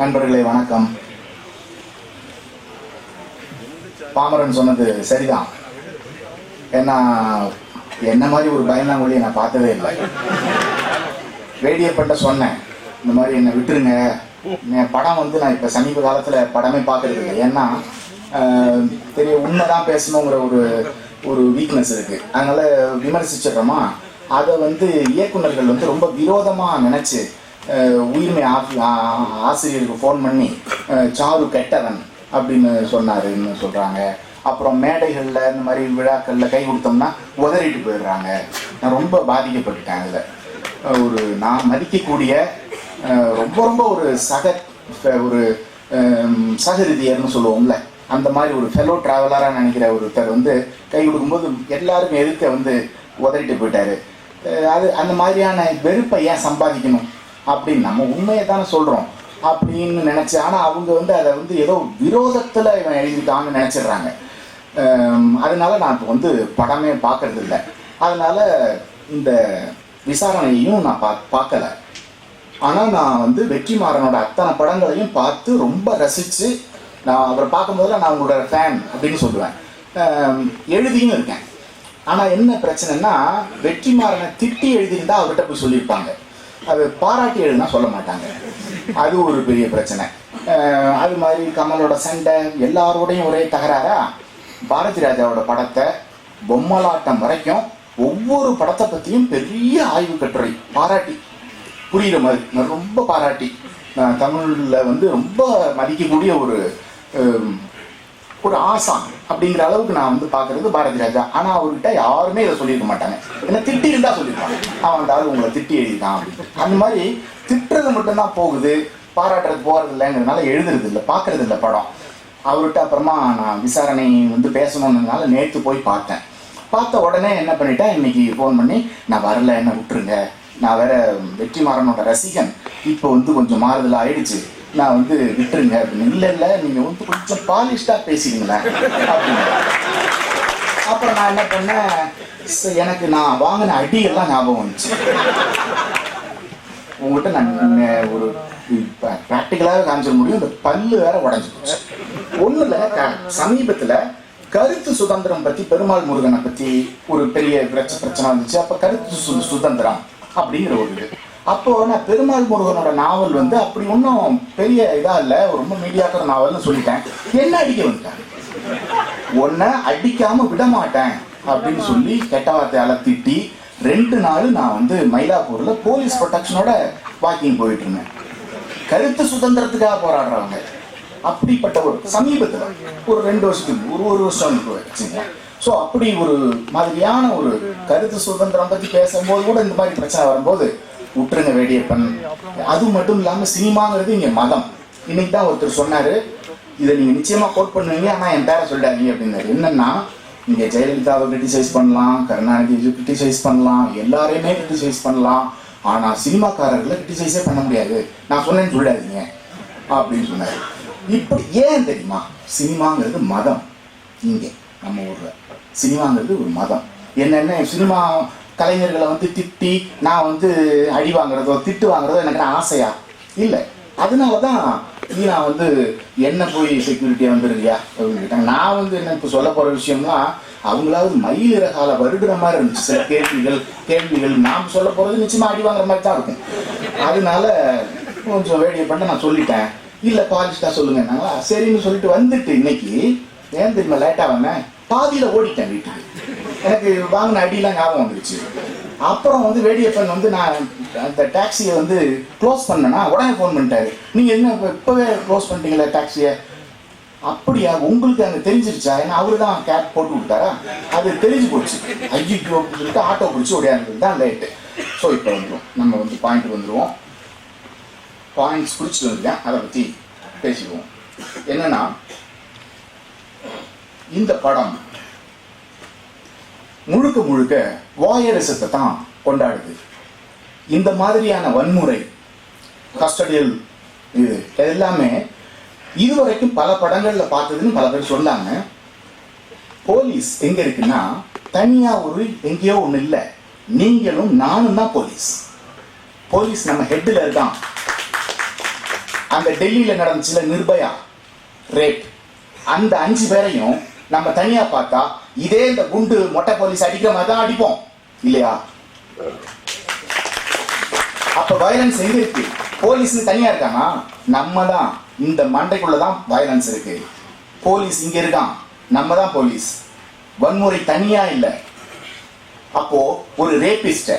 நண்பர்களே வணக்கம். பாமரன் சொன்னது சரிதான். ஏன்னா என்ன மாதிரி ஒரு பயந்தாங்கொழியை நான் பார்த்ததே இல்லை. வேடியப்பட்ட சொன்னேன். இந்த மாதிரி என்னை விட்டுருங்க. என் படம் வந்து நான் இப்போ சமீப காலத்தில் படமே பார்க்கறது இல்லை. ஏன்னா தெரிய பெரிய உண்மைதான் பேசணுங்கிற ஒரு ஒரு வீக்னஸ் இருக்கு. அதனால விமர்சிச்சிடுறோமா? அதை வந்து இயக்குனர்கள் வந்து ரொம்ப விரோதமாக நினச்சி உயிர்மை ஆசிரியருக்கு ஃபோன் பண்ணி சாரு கெட்டவன் அப்படின்னு சொன்னாருன்னு சொல்கிறாங்க அப்புறம் மேடைகளில் இந்த மாதிரி விழாக்களில் கை கொடுத்தோம்னா உதறிட்டு போயிடுறாங்க. நான் ரொம்ப பாதிக்கப்பட்டுட்டேன் அதில். ஒரு நான் மதிக்கக்கூடிய ரொம்ப ரொம்ப ஒரு சக ஒரு சகரிதியர்னு சொல்லுவோம்ல. அந்த மாதிரி ஒரு ஃபெலோ ட்ராவலராக நினைக்கிற ஒருத்தர் வந்து கை கொடுக்கும்போது எல்லாருமே எதிர்க்க வந்து உதறிட்டு போயிட்டாரு. அது அந்த மாதிரியான வெறுப்பை ஏன் சம்பாதிக்கணும்? அப்படின்னு நம்ம உண்மையை தானே சொல்கிறோம் அப்படின்னு நினச்சி ஆனால் அவங்க வந்து அதை வந்து ஏதோ விரோதத்தில் இவன் எழுதிட்டான்னு நினச்சிடுறாங்க. அதனால நான் இப்போ வந்து படமே பார்க்கறது இல்லை. அதனால் இந்த விசாரணையையும் நான் பா பார்க்கல. ஆனால் நான் வந்து வெற்றிமாறனோட அத்தனை படங்களையும் பார்த்து ரொம்ப ரசித்து நான் அவரை பார்க்கும்போதுல நான் உங்களோட ஃபேன் அப்படின்னு சொல்லுவேன். எழுதியும் இருக்கேன். ஆனால் என்ன பிரச்சனைன்னா வெற்றிமாறனை திட்டி எழுதியிருந்தா அவர்கிட்ட போய் சொல்லியிருப்பாங்க. அது பாராட்டி சொல்ல மாட்டாங்க. அது ஒரு பெரிய பிரச்சனை. அது மாதிரி கமலோட சண்டை எல்லாரோடையும் ஒரே தகராறா? பாரதி ராஜாவோட படத்தை பொம்மலாட்டம் வரைக்கும் ஒவ்வொரு படத்தை பற்றியும் பெரிய ஆய்வு கட்டுரை பாராட்டி. புரியுற மாதிரி. ரொம்ப பாராட்டி. தமிழில் வந்து ரொம்ப மதிக்கக்கூடிய ஒரு ஒரு ஆசான் அப்படிங்கிற அளவுக்கு நான் வந்து பார்க்கறது பாரதி ராஜா. ஆனால் அவர்கிட்ட யாருமே இதை சொல்லியிருக்க மாட்டாங்க. என்ன திட்டி இருந்தால் சொல்லியிருப்பாங்க. அவன் அந்த ஆள் உங்களை திட்டி எழுதிதான் அப்படின்னு. அந்த மாதிரி திட்டுறது மட்டும்தான் போகுது. பாராட்டுறது போகிறது இல்லைங்கிறதுனால எழுதுறது இல்லை பார்க்கறது இல்லை படம். அவர்கிட்ட அப்புறமா நான் விசாரணை வந்து பேசணுன்றதுனால நேற்று போய் பார்த்தேன். பார்த்த உடனே என்ன பண்ணிட்டேன்? இன்னைக்கு ஃபோன் பண்ணி நான் வரல என்ன விட்டுருங்க. நான் வேற வெற்றிமாறனோட ரசிகன். இப்போ வந்து கொஞ்சம் மாறுதல் ஆயிடுச்சு. நான் வந்து விட்டுருங்க அப்படின்னு இல்லை இல்லை நீங்கள் வந்து கொஞ்சம் பாலிஷ்டாக பேசிங்களேன் அப்படின்னு. அப்புறம் நான் என்ன பண்ணேன்? எனக்கு நான் வாங்கின அடியெல்லாம் ஞாபகம் வந்துச்சு. உங்கள்கிட்ட நான் ஒரு ப்ராக்டிக்கலாக காமிச்சிட முடியும். இந்த பல்லு வேற உடஞ்சி போச்சு. ஒண்ணுல க- கருத்து சுதந்திரம் பற்றி பெருமாள் முருகனை பற்றி ஒரு பெரிய பிரச்ச- பிரச்சனை வந்துச்சு அப்போ கருத்து சுதந்திரம் அப்படிங்கிற ஒரு இது. அப்போ நான் பெருமாள் முருகனோட நாவல் வந்து அப்படி ஒன்றும் பெரிய இதா இல்லை. ரொம்ப மீடியாக்கிற நாவல்னு சொல்லிட்டேன். என்ன அடிக்க வந்துட்டாங்க உன்னை அடிக்காம விட மாட்டேன் அப்படின்னு சொல்லி கெட்ட வார்த்தையால திட்டி ரெண்டு நாள் நான் வந்து மயிலாப்பூர்ல போலீஸ் ப்ரொடெக்ஷனோட வாக்கிங் போயிட்டு இருந்தேன். கருத்து சுதந்திரத்துக்காக போராடுறவங்க. அப்படிப்பட்ட ஒரு சமீபத்தில் ஒரு ரெண்டு வருஷத்துக்கு ஒரு ஒரு வருஷம் வச்சுங்க. ஸோ அப்படி ஒரு மாதிரியான ஒரு கருத்து சுதந்திரம் பத்தி பேசும்போது கூட இந்த மாதிரி பிரச்சனை வரும்போது உற்றுங்க வேடியப்பன் அது மட்டும் இல்லாமல் சினிமாங்கிறது இங்கே மதம். இன்னைக்கு தான் ஒருத்தர் சொன்னார் இதை நீங்கள் நிச்சயமாக கோட் பண்ணுவீங்க ஆனால் என் பேரை சொல்லிடாதீங்க அப்படின்னாரு. என்னன்னா இங்கே ஜெயலலிதாவை கிரிட்டிசைஸ் பண்ணலாம் கருணாநிதி கிரிட்டிசைஸ் பண்ணலாம் எல்லாரையுமே கிரிட்டிசைஸ் பண்ணலாம் ஆனால் சினிமாக்காரர்களை கிரிட்டிசைஸே பண்ண முடியாது. நான் சொன்னேன்னு சொல்லிடாதீங்க அப்படின்னு சொன்னார். இப்படி ஏன் தெரியுமா? சினிமாங்கிறது மதம். இங்கே நம்ம ஊரில். சினிமாங்கிறது ஒரு மதம். என்னென்ன சினிமா கலைஞர்களை வந்து திட்டி நான் வந்து அடி வாங்குறதோ திட்டு வாங்குறதோ எனக்கு ஆசையா? இல்லை. அதனால தான் நீ நான் வந்து என்ன போய் செக்யூரிட்டியாக வந்துருக்கியா அப்படின்னு கேட்டாங்க. நான் வந்து என்ன இப்போ சொல்ல போகிற விஷயம்னா அவங்களாவது மயில் இறகால வருடுற மாதிரி இருந்துச்சு. சில கேள்விகள் கேள்விகள் நாம் சொல்ல போகிறது நிச்சயமாக அடி வாங்குற மாதிரி தான் இருக்கும். அதனால கொஞ்சம் வேடியை பண்ண நான் சொல்லிட்டேன். இல்லை பாலிஷ்டாக சொல்லுங்கன்னாங்களா சரின்னு சொல்லிட்டு வந்துட்டு இன்னைக்கு ஏன் தெரியுமா லேட்டாக வந்தேன்? பாதியில் ஓடிட்டேன் வீட்டுக்கு. எனக்கு வாங்கின அடியெலாம் ஞாபகம் வந்துருச்சு. அப்புறம் வந்து வேடியப்பன் வந்து நான் அந்த டாக்ஸியை வந்து க்ளோஸ் பண்ணேன்னா உடனே ஃபோன் பண்ணிட்டாரு. நீங்கள் என்ன இப்போ இப்போவே க்ளோஸ் பண்ணிட்டீங்களே டாக்ஸியை? அப்படியா உங்களுக்கு அங்கே தெரிஞ்சிருச்சா? ஏன்னா அவரு தான் கேப் போட்டு விட்டாரா? அது தெரிஞ்சு போச்சு. ஐயோ அப்படின்னு சொல்லிட்டு ஆட்டோ பிடிச்சி ஓடியாருந்தது தான் லேட்டு. ஸோ இப்போ வந்துடும் நம்ம வந்து பாயிண்ட் வந்துடுவோம் பாயிண்ட்ஸ் பிடிச்சிட்டு வந்துருக்கேன் அதை பற்றி பேசிக்குவோம். என்னன்னா இந்த படம் முழுக்க முழுக்க வாயரசத்தை தான் கொண்டாடுது. இந்த மாதிரியான வன்முறை கஸ்டடியல் இது எல்லாமே இதுவரைக்கும் பல படங்களில் பார்த்ததுன்னு பல பேர் சொன்னாங்க. போலீஸ் எங்க இருக்குன்னா தனியா ஒரு எங்கேயோ ஒன்று இல்லை. நீங்களும் நானும் தான் போலீஸ். போலீஸ் நம்ம ஹெட்டில் இருக்கான். அந்த டெல்லியில நடந்துச்சுல நிர்பயா ரேட் அந்த அஞ்சு பேரையும் நம்ம தனியா பார்த்தா இதே இந்த குண்டு மொட்டை போலீஸ் அடிக்கிற மாதிரி தான் அடிப்போம். இல்லையா? அப்ப வயலன்ஸ் எங்க இருக்கு? போலீஸ் தனியா இருக்கானா? நம்ம தான். இந்த மண்டைக்குள்ளதான் வயலன்ஸ் இருக்கு. போலீஸ் இங்க இருக்கான். நம்ம தான் போலீஸ். வன்முறை தனியா இல்ல. அப்போ ஒரு ரேபிஸ்ட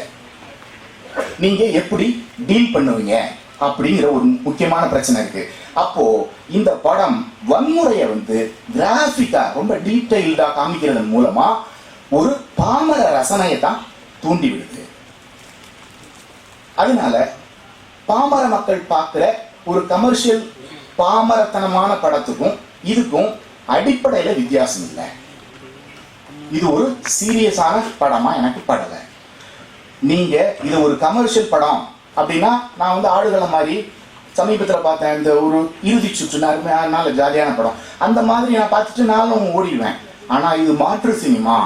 நீங்க எப்படி டீல் பண்ணுவீங்க? அப்படிங்கிற ஒரு முக்கியமான பிரச்சனை இருக்கு. அப்போ இந்த படம் வன்முறையை வந்து கிராஃபிக்கா ரொம்ப டீட்டெயில்டா காமிக்கிறதன் மூலமா ஒரு பாமர ரசனையை தான் தூண்டி விடுது அதனால பாமர மக்கள் பார்க்குற ஒரு கமர்ஷியல் பாமரத்தனமான படத்துக்கும் இதுக்கும் அடிப்படையில வித்தியாசம் இல்லை. இது ஒரு சீரியஸான படமா எனக்கு படலை. நீங்க இது ஒரு கமர்ஷியல் படம் அப்படின்னா நான் வந்து ஆடுகள மாதிரி சமீபத்தில் பார்த்தேன் இந்த ஒரு இறுதி சுற்று நான் ஜாலியான படம். அந்த மாதிரி நான் பார்த்துட்டு நானும் ஓடிடுவேன். ஆனால் இது மாற்று சினிமா.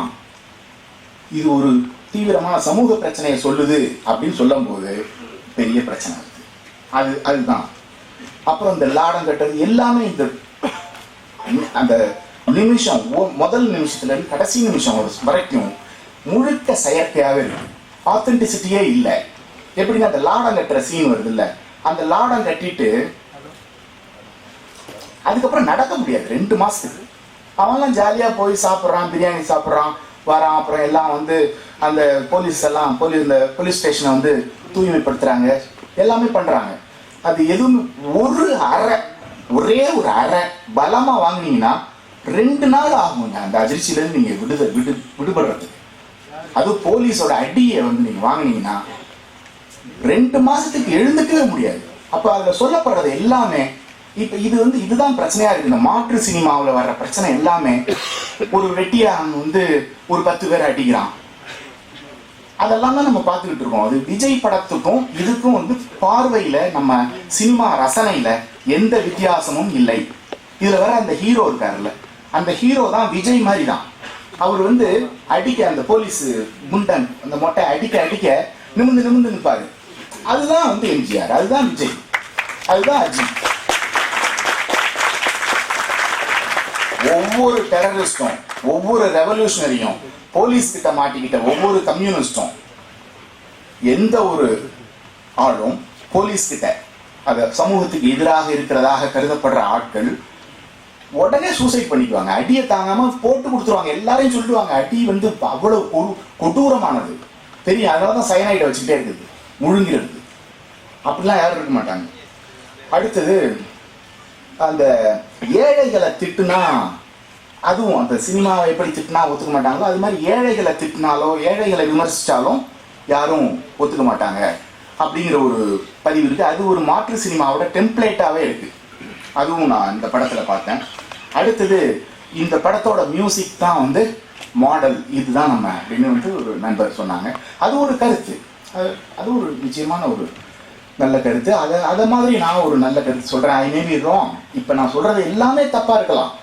இது ஒரு தீவிரமான சமூக பிரச்சனையை சொல்லுது அப்படின்னு சொல்லும்போது பெரிய பிரச்சனை அது அதுதான். அப்புறம் இந்த லாடம் கட்டுறது எல்லாமே இந்த அந்த நிமிஷம் முதல் நிமிஷத்துல இருந்து கடைசி நிமிஷம் வரைக்கும் முழுக்க செயற்கையாகவே இருக்கு. ஆத்தென்டிசிட்டியே இல்லை. எப்படின்னா அந்த லாடம் கட்டுற சீன் வருது இல்லை அந்த லாடம் கட்டிட்டு அதுக்கப்புறம் நடக்க முடியாது. ரெண்டு மாசத்துக்கு. அவன்லாம் ஜாலியா போய் சாப்பிட்றான் பிரியாணி சாப்பிட்றான் வரான். அப்புறம் எல்லாம் வந்து அந்த போலீஸ் எல்லாம் போலீஸ் இந்த போலீஸ் ஸ்டேஷனை வந்து தூய்மைப்படுத்துறாங்க. எல்லாமே பண்றாங்க. அது எதுவும் ஒரு அறை ஒரே ஒரு அறை பலமா வாங்கினீங்கன்னா ரெண்டு நாள் ஆகுங்க. அந்த அதிர்ச்சியில இருந்து நீங்க விடுத விடு விடுபடுறதுக்கு. அது போலீஸோட அடியை வந்து நீங்க வாங்கினீங்கன்னா ரெண்டு மாசத்துக்கு எழுந்துக்கவே முடியாது. அப்ப அதுல சொல்லப்படுறது எல்லாமே இப்ப இது வந்து இதுதான் பிரச்சனையா இருக்கு. இந்த மாற்று சினிமாவுல வர்ற பிரச்சனை எல்லாமே ஒரு வெட்டியான் வந்து ஒரு பத்து பேர் அடிக்கிறான். அதெல்லாம் தான் நம்ம பார்த்துக்கிட்டு இருக்கோம். அது விஜய் படத்துக்கும் இதுக்கும் வந்து பார்வையில நம்ம சினிமா ரசனையில எந்த வித்தியாசமும் இல்லை. இதுல வர அந்த ஹீரோ இருக்காருல்ல அந்த ஹீரோ தான் விஜய் மாதிரி தான் அவர் வந்து அடிக்க அந்த போலீஸ் முண்டன் அந்த மொட்டை அடிக்க அடிக்க நிமிந்து நிமிந்து நிற்பாரு அதுதான் வந்து எம்ஜிஆர் அதுதான் விஜய் அதுதான் அஜித். ஒவ்வொரு டெரரிஸ்டும் ஒவ்வொரு ரெவல்யூஷனரியும் போலீஸ் கிட்ட மாட்டிக்கிட்ட ஒவ்வொரு கம்யூனிஸ்டும் எந்த ஒரு ஆளும் போலீஸ் கிட்ட அத சமூகத்துக்கு எதிராக இருக்கிறதாக கருதப்படுற ஆட்கள் உடனே சூசைட் பண்ணிக்குவாங்க. அடியை தாங்காம போட்டு கொடுத்துருவாங்க. எல்லாரையும் சொல்லுவாங்க அடி வந்து அவ்வளவு கொடு- கொடூரமானது. தெரியும்? அதனால தான் வச்சுட்டே வச்சுக்கிட்டே இருக்குது. முழுங்கிறது அப்படிலாம் யாரும் இருக்க மாட்டாங்க. அடுத்தது அந்த ஏழைகளை திட்டுனா அதுவும் அந்த சினிமாவை எப்படி திட்டினா ஒத்துக்க மாட்டாங்களோ அது மாதிரி ஏழைகளை திட்டினாலோ ஏழைகளை விமர்சித்தாலும் யாரும் ஒத்துக்க மாட்டாங்க. அப்படிங்கிற ஒரு பதிவு இருக்குது அது ஒரு மாற்று சினிமாவோட டெம்ப்ளேட்டாகவே இருக்குது அதுவும் நான் இந்த படத்தில் பார்த்தேன். அடுத்தது இந்த படத்தோட மியூசிக் தான் வந்து மாடல். இதுதான் நம்ம அப்படின்னு வந்து ஒரு நண்பர் சொன்னாங்க. அது ஒரு கருத்து. அது அது ஒரு நிச்சயமான ஒரு நல்ல கருத்து. அதை அதை மாதிரி நான் ஒரு நல்ல கருத்து சொல்கிறேன் ஐ மேபி ராங் இப்போ நான் சொல்கிறது எல்லாமே தப்பாக இருக்கலாம்.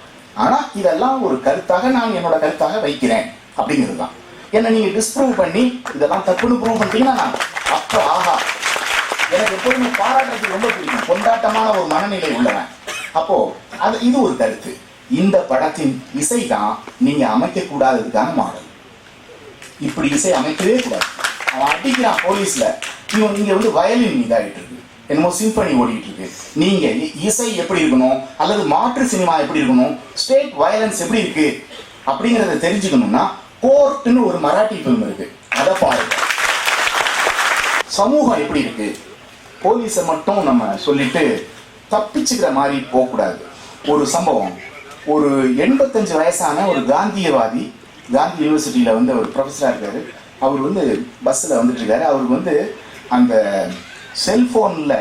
ஆனால் இதெல்லாம் ஒரு கருத்தாக நான் என்னோட கருத்தாக வைக்கிறேன். அப்படிங்கிறது தான். என்னை நீங்கள் டிஸ்ப்ரூவ் பண்ணி இதெல்லாம் தப்புன்னு ப்ரூவ் பண்ணிட்டீங்கன்னா நான் அப்போ ஆஹா. எனக்கு எப்போதுமே பாராட்டுறதுக்கு ரொம்ப பிடிக்கும். கொண்டாட்டமான ஒரு மனநிலை உள்ளவன். அப்போது அது இது ஒரு கருத்து. இந்த படத்தின் இசை தான் நீங்கள் அமைக்கக்கூடாததுக்கான மாடல். இப்படி இசை அமைக்கவே கூடாது. அவன் அடிக்கிறான் போலீஸ்ல. இவன் இங்க வந்து வயலின் இதாகிட்டு இருக்கு என்னமோ சிம்பனி ஓடிட்டு இருக்கு நீங்க இசை எப்படி இருக்கணும்? அல்லது மாற்று சினிமா எப்படி இருக்கணும்? ஸ்டேட் வயலன்ஸ் எப்படி இருக்கு? அப்படிங்கறத தெரிஞ்சுக்கணும்னா கோர்ட்னு ஒரு மராட்டி ஃபிலிம் இருக்கு. அதை பாருங்க. சமூகம் எப்படி இருக்கு? போலீஸை மட்டும் நம்ம சொல்லிட்டு தப்பிச்சுக்கிற மாதிரி போகக்கூடாது. ஒரு சம்பவம். ஒரு எண்பத்தஞ்சு வயசான ஒரு காந்தியவாதி காந்தி யூனிவர்சிட்டியில் வந்து ஒரு ப்ரொஃபஸராக இருக்காரு. அவர் வந்து பஸ்ஸில் வந்துட்டுருக்காரு. அவருக்கு வந்து அந்த செல்ஃபோனில்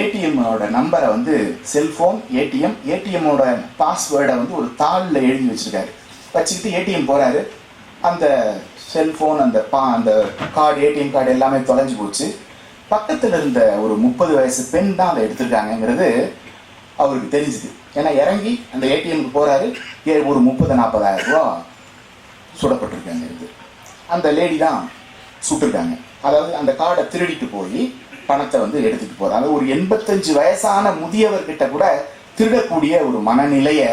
ஏடிஎம்மோட நம்பரை வந்து செல்ஃபோன் ஏடிஎம் ஏடிஎம்மோட பாஸ்வேர்டை வந்து ஒரு தாளில் எழுதி வச்சுருக்காரு. வச்சுக்கிட்டு ஏடிஎம் போகிறாரு அந்த செல்ஃபோன் அந்த பா அந்த கார்டு ஏடிஎம் கார்டு எல்லாமே தொலைஞ்சு போச்சு. பக்கத்தில் இருந்த ஒரு முப்பது வயசு பெண் தான் அதை எடுத்திருக்காங்கங்கிறது அவருக்கு தெரிஞ்சுது. ஏன்னா இறங்கி அந்த ஏடிஎம்க்கு போகிறாரு ஏ ஒரு முப்பது நாற்பதாயிரம் ரூபா சுடப்பட்டிருக்காங்க இது அந்த லேடி தான் சுட்டுருக்காங்க அதாவது அந்த கார்டை திருடிட்டு போய் பணத்தை வந்து எடுத்துட்டு போறாங்க. ஒரு எண்பத்தஞ்சு வயசான முதியவர்கிட்ட கூட திருடக்கூடிய ஒரு மனநிலையை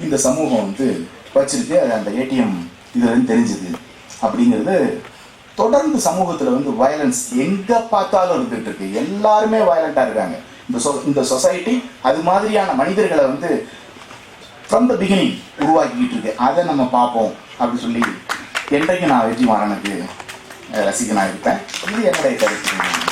இந்த சமூகம் வந்து வச்சிருக்கு. அது அந்த ஏடிஎம் இதுல தெரிஞ்சுது தெரிஞ்சது அப்படிங்கிறது தொடர்ந்து சமூகத்துல வந்து வயலன்ஸ் எங்க பார்த்தாலும் இருந்துட்டு இருக்கு. எல்லாருமே வயலண்டா இருக்காங்க. இந்த சொ- இந்த சொசைட்டி அது மாதிரியான மனிதர்களை வந்து ஃப்ரம் த பிகினிங் உருவாக்கிக்கிட்டு இருக்கு. அதை நம்ம பார்ப்போம் அப்படின்னு சொல்லி என்றைக்கு நான் வெற்றி மாறனுக்கு ரசிகனாக இருப்பேன் இது என்னுடைய கருத்து.